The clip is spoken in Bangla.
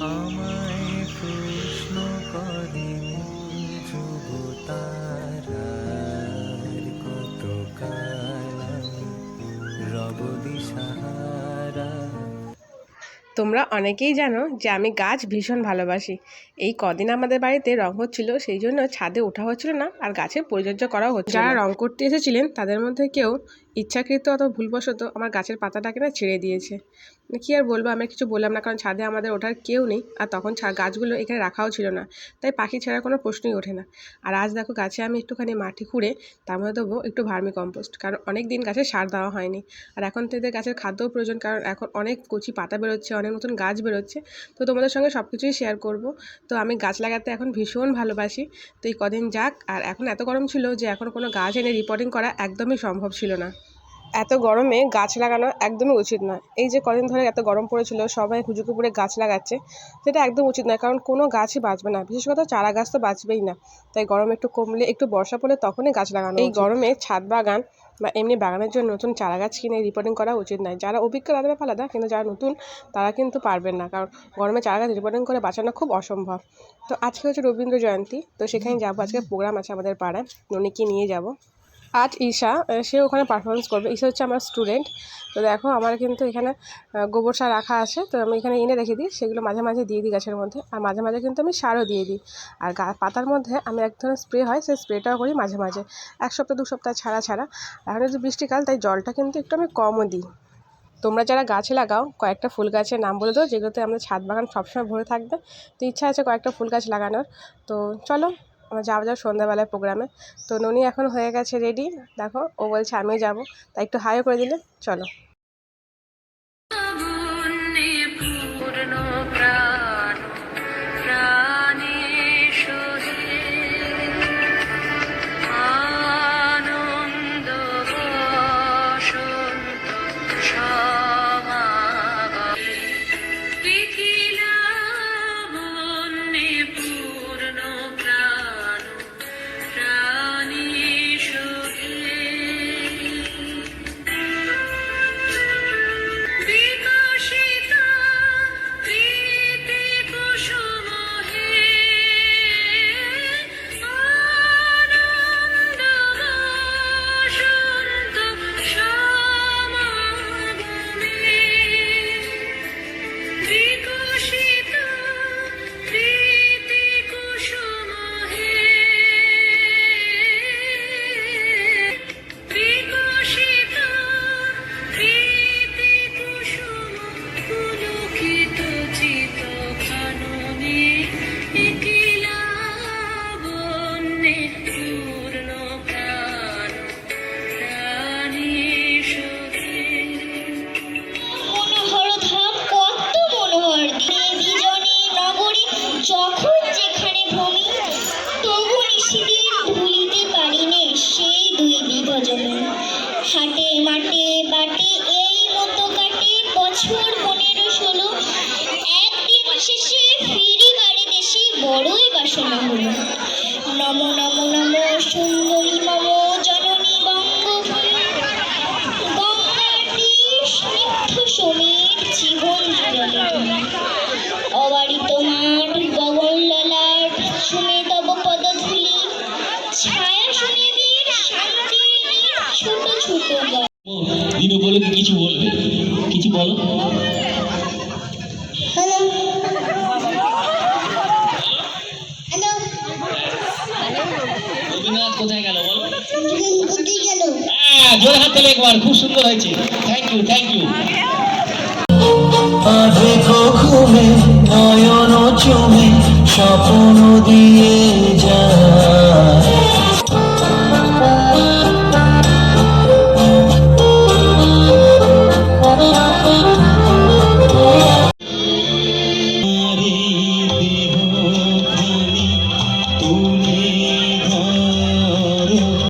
আমায় প্রশ্ন করে তারার কত তোমরা অনেকেই জানো যে আমি গাছ ভীষণ ভালোবাসি। এই কদিন আমাদের বাড়িতে রং হচ্ছিল, সেই জন্য ছাদে ওঠা হচ্ছিল না, আর গাছের পরিচর্যা করাও হচ্ছে যারা রং করতে এসেছিলেন, তাদের মধ্যে কেউ ইচ্ছাকৃত অত ভুলবশত আমার গাছের পাতাটাকে না ছেড়ে দিয়েছে। কি আর বলব, আমি কিছু বললাম না, কারণ ছাদে আমাদের ওঠার কেউ নেই, আর তখন গাছগুলো এখানে রাখাও ছিল না। তাই পাখি ছাড়া কোনো প্রশ্নই ওঠে না। আর আজ দেখো গাছে আমি একটুখানি মাটি খুঁড়ে, তার মধ্যে দেবো একটু ভার্মি কম্পোস্ট কারণ অনেক দিন গাছে সার দেওয়া হয়নি। আর এখন তো এদের গাছের খাদ্যও প্রয়োজন, কারণ এখন অনেক কচি পাতা বেরোচ্ছে, অনেক নতুন গাছ বেরোচ্ছে। তো তোমাদের সঙ্গে সব কিছুই শেয়ার করব। তো আমি গাছ লাগাতে এখন ভীষণ ভালোবাসি। তো এই কদিন যাক, আর এখন এত গরম ছিল যে এখন কোনো গাছ এনে রিপোর্টিং করা একদমই সম্ভব ছিল না। এত গরমে গাছ লাগানো একদমই উচিত নয়। এই যে কদিন ধরে এত গরম পড়েছিল সবাই হুজুকে পুড়ে গাছ লাগাচ্ছে সেটা একদম উচিত নয় কারণ কোনো গাছই বাঁচবে না। বিশেষ কথা চারা গাছ তো বাঁচবেই না। তাই গরম একটু কমলে একটু বর্ষা পড়লে তখনই গাছ লাগানো এই গরমে ছাদ বাগান বা এমনি বাগানের জন্য নতুন চারা গাছ কিনে রিপোর্টিং করা উচিত নয়। যারা অভিজ্ঞ তাদের আলাদা কিন্তু যারা নতুন তারা কিন্তু পারবেন না কারণ গরমে চারা গাছ রিপোর্টিং করে বাঁচানো খুব অসম্ভব। তো আজকে হচ্ছে রবীন্দ্র জয়ন্তী তো সেখানে যাব। আজকে প্রোগ্রাম আছে আমাদের পাড়ায় ননিকে নিয়ে যাব। আজ ঈশা সে ওখানে পারফরমেন্স করবে। ঈশা হচ্ছে আমার স্টুডেন্ট তো দেখো, আমার কিন্তু এখানে গোবর সার রাখা আছে। তো আমি এখানে এনে রেখে দিই, সেগুলো মাঝে মাঝে দিয়ে দিই গাছের মধ্যে। আর মাঝে মাঝে কিন্তু আমি সারও দিয়ে দিই। আর গা, পাতার মধ্যে আমি এক ধরনের স্প্রে হয়, সেই স্প্রেটাও করি মাঝে মাঝে। এক সপ্তাহ, দু সপ্তাহ ছাড়া ছাড়া। এখন যদি বৃষ্টিকাল, তাই জলটা কিন্তু একটু আমি কমও দিই। তোমরা যারা গাছ লাগাও, কয়েকটা ফুল গাছের নাম বলে দাও, যেগুলোতে আমাদের ছাদ বাগান সবসময় ভরে থাকবে। তো ইচ্ছা আছে কয়েকটা ফুল গাছ লাগানোর। তো চলো আমরা যাওয়া যাও সন্ধ্যাবেলায় প্রোগ্রামে। তো ননি এখন হয়ে গেছে রেডি দেখো, ও বলছে আমিও যাব। তাই একটু হাইও করে দিলে, চলো। হলো নম নম নম সুন্দরী মম জননী সমীর জীবন জলে অবারি তোমার গগন ললাট শুনে তব পদধূলি। ছায়া শুনিবীর শান্তি ছোট ছোট দিনু বলে কিছু বলবে? কিছু বলো। হ্যালো। কোথায় গেল বলো? কোথায় হ্যাঁ জোরে হাত তালে একবার খুব সুন্দর হয়েছে। থ্যাংক ইউ থ্যাংক ইউ আধে নয়ন চুমে স্বপন